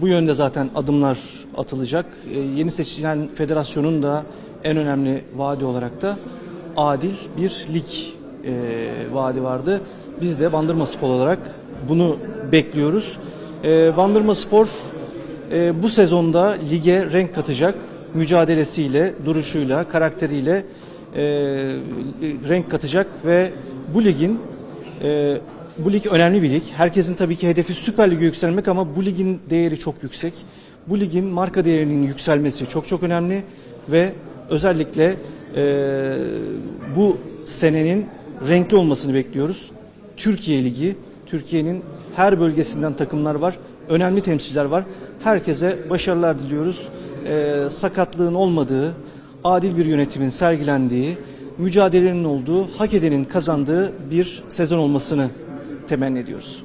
Bu yönde zaten adımlar atılacak. E, yeni seçilen federasyonun da en önemli vaadi olarak da adil bir lig e, vaadi vardı. Biz de Bandırma Spor olarak bunu bekliyoruz. E, Bandırma Spor e, bu sezonda lige renk katacak mücadelesiyle, duruşuyla, karakteriyle e, renk katacak ve bu ligin e, bu lig önemli bir lig. Herkesin tabii ki hedefi Süper Lig'e yükselmek ama bu ligin değeri çok yüksek. Bu ligin marka değerinin yükselmesi çok çok önemli ve özellikle e, bu senenin renkli olmasını bekliyoruz. Türkiye Ligi, Türkiye'nin her bölgesinden takımlar var. Önemli temsilciler var. Herkese başarılar diliyoruz. E, sakatlığın olmadığı, adil bir yönetimin sergilendiği, mücadelenin olduğu, hak edenin kazandığı bir sezon olmasını temenni ediyoruz.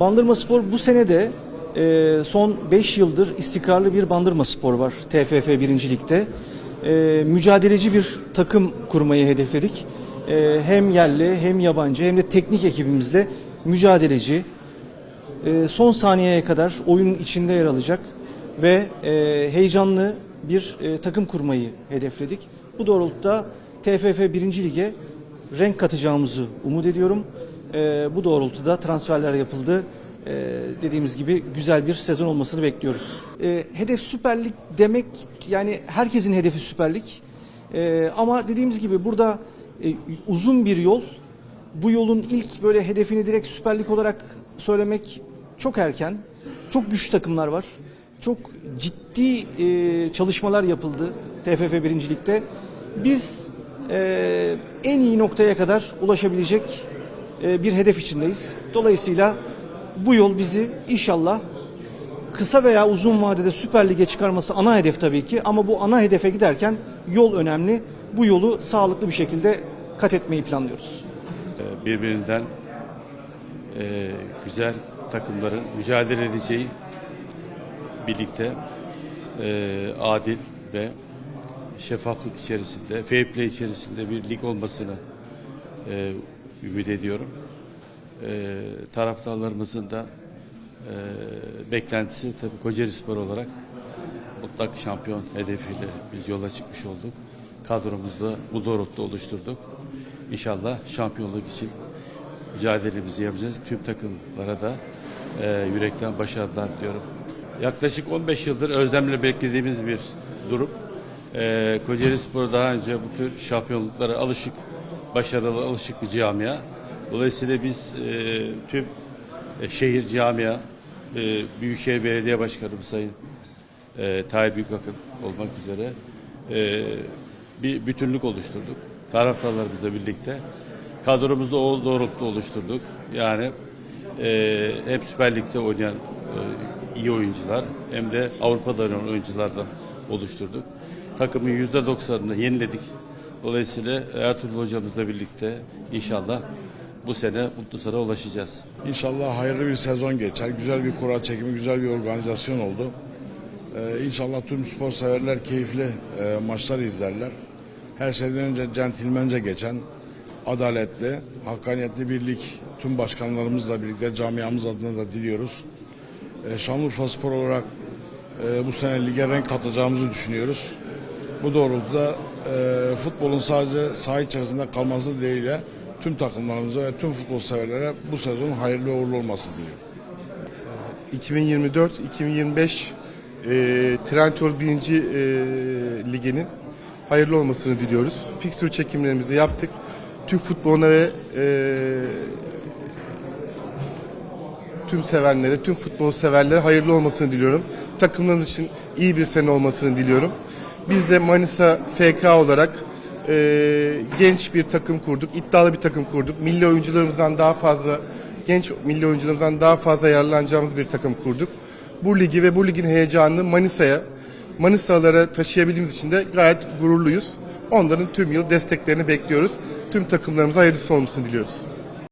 Bandırma Spor bu sene de e, son 5 yıldır istikrarlı bir Bandırma Spor var TFF 1. Lig'de. E, mücadeleci bir takım kurmayı hedefledik. E, hem yerli hem yabancı hem de teknik ekibimizle mücadeleci, e, son saniyeye kadar oyunun içinde yer alacak ve e, heyecanlı bir e, takım kurmayı hedefledik. Bu doğrultuda TFF 1. Lig'e renk katacağımızı umut ediyorum. E, bu doğrultuda transferler yapıldı. E, dediğimiz gibi güzel bir sezon olmasını bekliyoruz. E, hedef Süper Lig demek yani herkesin hedefi Süper Lig. E, ama dediğimiz gibi burada e, uzun bir yol. Bu yolun ilk böyle hedefini direkt Süper Lig olarak söylemek çok erken. Çok güçlü takımlar var. Çok ciddi e, çalışmalar yapıldı TFF 1. Lig'de. Biz e, en iyi noktaya kadar ulaşabilecek e, bir hedef içindeyiz. Dolayısıyla bu yol bizi inşallah kısa veya uzun vadede Süper Lig'e çıkarması ana hedef tabii ki ama bu ana hedefe giderken yol önemli. Bu yolu sağlıklı bir şekilde kat etmeyi planlıyoruz. Ee, birbirinden e, güzel takımların mücadele edeceği birlikte e, adil ve şeffaflık içerisinde, fair play içerisinde bir lig olmasını e, ümit ediyorum. E, taraftarlarımızın da e, beklentisi tabii Kocaeli Spor olarak mutlak şampiyon hedefiyle biz yola çıkmış olduk. Kadromuzu da bu doğrultuda oluşturduk. İnşallah şampiyonluk için mücadelemizi yapacağız. Tüm takımlara da e, yürekten başarılar diliyorum. Yaklaşık 15 yıldır özlemle beklediğimiz bir durum. E, Kocaeli Spor daha önce bu tür şampiyonluklara alışık, başarılı alışık bir camia. Dolayısıyla biz e, tüm e, şehir camia, e, Büyükşehir Belediye Başkanımız Sayın e, Tayyip Büyükakın olmak üzere e, bir bütünlük oluşturduk. Taraftarlarımızla birlikte. Kadromuzu o doğrultuda oluşturduk. Yani e, hem Süper Lig'de oynayan e, iyi oyuncular hem de Avrupa'da oynayan oyunculardan oluşturduk. Takımın yüzde doksanını yeniledik. Dolayısıyla Ertuğrul hocamızla birlikte inşallah bu sene mutlu sona ulaşacağız. İnşallah hayırlı bir sezon geçer. Güzel bir kura çekimi, güzel bir organizasyon oldu. Ee, inşallah tüm spor severler keyifli e, maçlar izlerler. Her şeyden önce centilmence geçen, adaletli, hakkaniyetli bir lig tüm başkanlarımızla birlikte camiamız adına da diliyoruz. Ee, Şanlıurfa Spor olarak e, bu sene lige renk katacağımızı düşünüyoruz. Bu doğrultuda e, futbolun sadece saha içerisinde kalması değil de tüm takımlarımıza ve tüm futbol severlere bu sezon hayırlı uğurlu olması diliyorum. 2024-2025 e, Trendyol 1. E, Ligi'nin hayırlı olmasını diliyoruz. Fikstür çekimlerimizi yaptık. Türk futboluna ve e, tüm sevenlere, tüm futbol severlere hayırlı olmasını diliyorum. Takımlarımız için iyi bir sene olmasını diliyorum. Biz de Manisa FK olarak e, genç bir takım kurduk, iddialı bir takım kurduk. Milli oyuncularımızdan daha fazla, genç milli oyuncularımızdan daha fazla yararlanacağımız bir takım kurduk. Bu ligi ve bu ligin heyecanını Manisa'ya, Manisalılara taşıyabildiğimiz için de gayet gururluyuz. Onların tüm yıl desteklerini bekliyoruz. Tüm takımlarımıza hayırlısı olmasını diliyoruz.